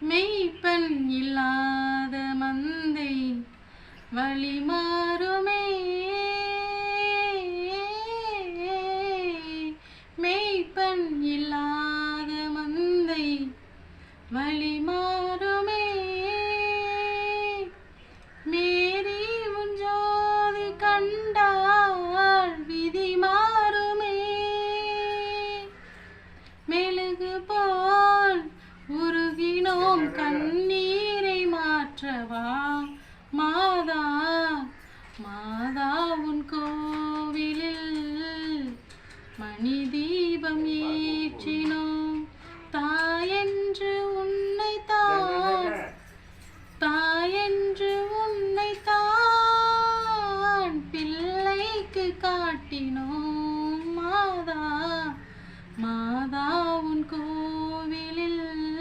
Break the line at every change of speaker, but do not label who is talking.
மெய்ப்பன் இல்லாத மந்தை வழி மாறுமே. மெய்ப்பன் இல்லாத மந்தை வழி மாறுமே. மேரி உஞ்சோதி கண்டால் விதி மாறுமே. மெழுகு போ கண்ணீரை மாற்றவா? மாதா மாதா உன் கோவிலில் மணி தீபம் ஏற்றினோம் தாயென்று உன்னைத்தான் தாயென்று உன்னைத்தான் பிள்ளைக்கு காட்டினோம்